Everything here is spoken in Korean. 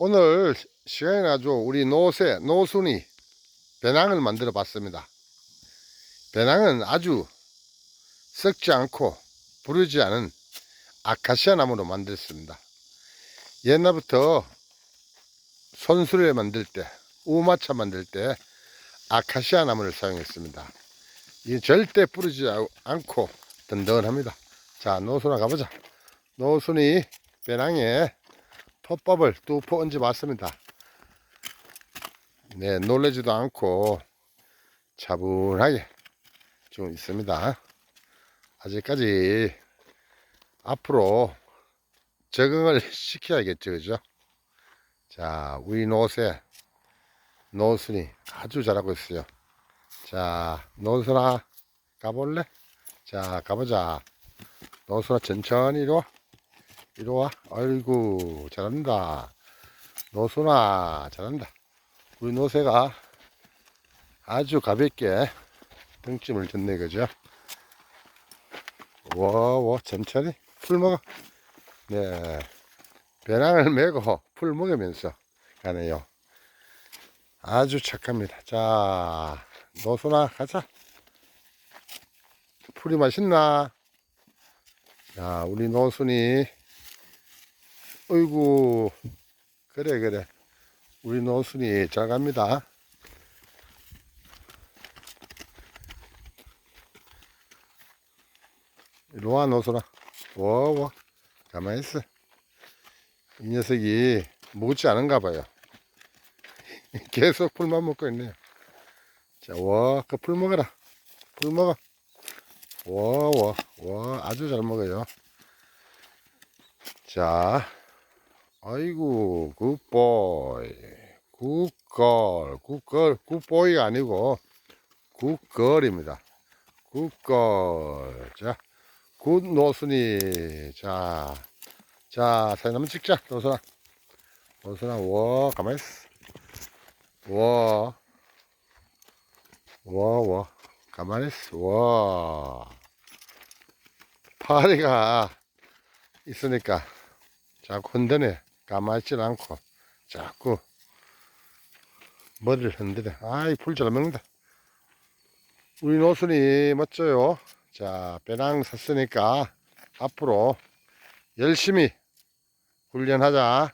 오늘 시간이 나죠. 우리 노새, 노순이 배낭을 만들어 봤습니다. 배낭은 아주 썩지 않고 부르지 않은 아카시아 나무로 만들었습니다. 옛날부터 손수레 만들 때, 우마차 만들 때 아카시아 나무를 사용했습니다. 이 절대 부르지 않고 든든합니다. 자, 노순아 가보자. 노순이 배낭에 톱밥을 뚜퍼 얹어 봤습니다. 네, 놀래지도 않고 차분하게 좀 있습니다. 아직까지 앞으로 적응을 시켜야겠죠, 그죠? 자, 우리 노새, 노순이 아주 잘하고 있어요. 자, 노순아, 가볼래? 자, 가보자. 노순아, 천천히 이리 와. 이리 와. 아이고, 잘한다. 노순아, 잘한다. 우리 노새가 아주 가볍게 등짐을 졌네, 그죠? 와, 와, 천천히 풀 먹어. 네. 배낭을 메고 풀 먹으면서 가네요. 아주 착합니다. 자, 노순아, 가자. 풀이 맛있나? 자, 우리 노순이, 어이구, 그래, 그래. 우리 노순이 잘 갑니다. 와, 노순아. 와, 와. 가만히 있어. 이 녀석이 무지 않은가 봐요. 계속 풀만 먹고 있네요. 자, 와, 그풀 먹어라. 풀 먹어. 와, 와, 와, 아주 잘 먹어요. 자, 아이고, 굿보이. 굿걸, 굿걸, 굿보이가 아니고, 굿걸입니다. 굿걸. 자, 굿노순이. 자, 자, 사진 한번 찍자, 노순아. 노순아, 와, 가만히 있어. 와, 와, 와, 가만히 있어. 와. 파리가 있으니까 자꾸 흔드네. 가만히 있질 않고 자꾸 머리를 흔드네. 아이, 풀잘 먹는다. 우리 노순이 멋져요. 자, 배낭 샀으니까 앞으로 열심히 훈련하자.